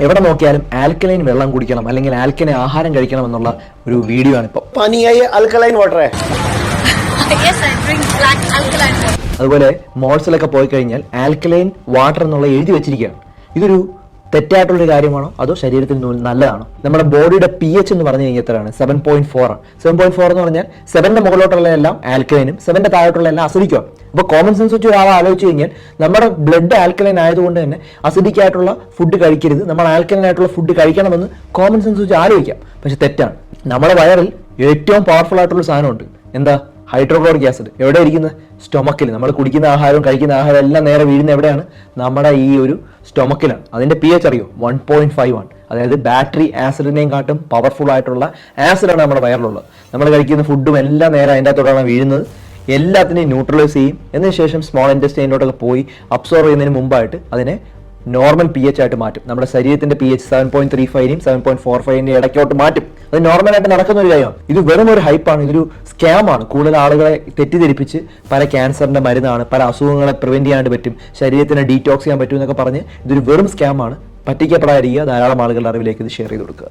എവിടെ നോക്കിയാലും ആൽക്കലൈൻ വെള്ളം കുടിക്കണം അല്ലെങ്കിൽ ആൽക്കലൈൻ ആഹാരം കഴിക്കണം എന്നുള്ള ഒരു വീഡിയോ ആണ് ഇപ്പൊ. പനിയായി ആൽക്കലൈൻ വാട്ടറേ അതുപോലെ മോൾസിലൊക്കെ പോയി കഴിഞ്ഞാൽ ആൽക്കലൈൻ വാട്ടർ എന്നുള്ള എഴുതി വെച്ചിരിക്കുകയാണ്. ഇതൊരു തെറ്റായിട്ടുള്ളൊരു കാര്യമാണോ? അതോ ശരീരത്തിന് നല്ലതാണോ? നമ്മുടെ ബോഡിയുടെ പി എച്ച് എന്ന് പറഞ്ഞു കഴിഞ്ഞാൽ എത്രയാണ്? സെവൻ പോയിന്റ് ഫോർ ആണ്. സെവൻ പോയിന്റ് ഫോർ എന്ന് പറഞ്ഞാൽ സെവന്റെ മുകളിലോട്ടുള്ള എല്ലാം ആൽക്കലൈനും സെവന്റെ താഴോട്ടുള്ള എല്ലാം അസിഡിക്കുമാണ് അപ്പോൾ കോമൺ സെൻസ് വെച്ച് ഒരാൾ ആലോചിച്ച് കഴിഞ്ഞാൽ നമ്മുടെ ബ്ലഡ് ആൽക്കലൈൻ ആയതുകൊണ്ട് തന്നെ അസിഡിക് ആയിട്ടുള്ള ഫുഡ് കഴിക്കരുത്. നമ്മൾ ആൽക്കലൈൻ ആയിട്ടുള്ള ഫുഡ് കഴിക്കണമെന്ന് കോമൺ സെൻസ് വെച്ച് ആലോചിക്കാം. പക്ഷെ തെറ്റാണ്. നമ്മുടെ വയറിൽ ഏറ്റവും പവർഫുൾ ആയിട്ടുള്ള സാധനമുണ്ട്. എന്താ? Hydrochloric acid. എവിടെ ഇരിക്കുന്നത് സ്റ്റൊമക്കിൽ നമ്മൾ കുടിക്കുന്ന ആഹാരവും കഴിക്കുന്ന ആഹാരം എല്ലാം നേരെ വീഴുന്ന എവിടെയാണ്? നമ്മുടെ ഈ ഒരു സ്റ്റൊമക്കിലാണ്. അതിന്റെ പി എച്ച് അറിയോ? വൺ പോയിന്റ് ഫൈവ് ആണ് അതായത് ബാറ്ററി ആസിഡിനെയും കാട്ടും പവർഫുൾ ആയിട്ടുള്ള ആസിഡാണ് നമ്മുടെ വയറിലുള്ളത്. നമ്മൾ കഴിക്കുന്ന ഫുഡും എല്ലാം നേരെ അതിന്റെ അകത്തോടാണ് വീഴുന്നത്. എല്ലാത്തിനെയും ന്യൂട്രലൈസ് ചെയ്യും. എന്നതിന് ശേഷം സ്മോൾ ഇന്റസ്റ്റൈനിലോട്ടൊക്കെ പോയി അബ്സോർവ് ചെയ്യുന്നതിന് മുമ്പായിട്ട് അതിനെ നോർമൽ പി എച്ച് ആയിട്ട് മാറ്റും. നമ്മുടെ ശരീരത്തിന്റെ P H seven point three ഫൈവിനെയും seven point four ഫൈവിന്റെ ഇടയ്ക്കോട്ട് മാറ്റും. അത് നോർമലായിട്ട് നടക്കുന്ന ഒരു കാര്യമാണ്. ഇത് വെറും ഒരു ഹൈപ്പാണ് ഇതൊരു സ്കാം ആണ്. കൂടുതൽ ആളുകളെ തെറ്റിദ്ധരിപ്പിച്ച് പല ക്യാൻസറിന്റെ മരുന്നാണ് പല അസുഖങ്ങളെ പ്രിവെന്റ് ചെയ്യാണ്ട് പറ്റും ശരീരത്തിന് ഡീറ്റോക്സ് ചെയ്യാൻ പറ്റും എന്നൊക്കെ പറഞ്ഞ് ഇതൊരു വെറും സ്കാമാണ് പറ്റിക്കപ്പെടാതിരിക്കുക. ധാരാളം ആളുകളുടെ അറിവിലേക്ക് ഇത് ഷെയർ ചെയ്ത് കൊടുക്കുക.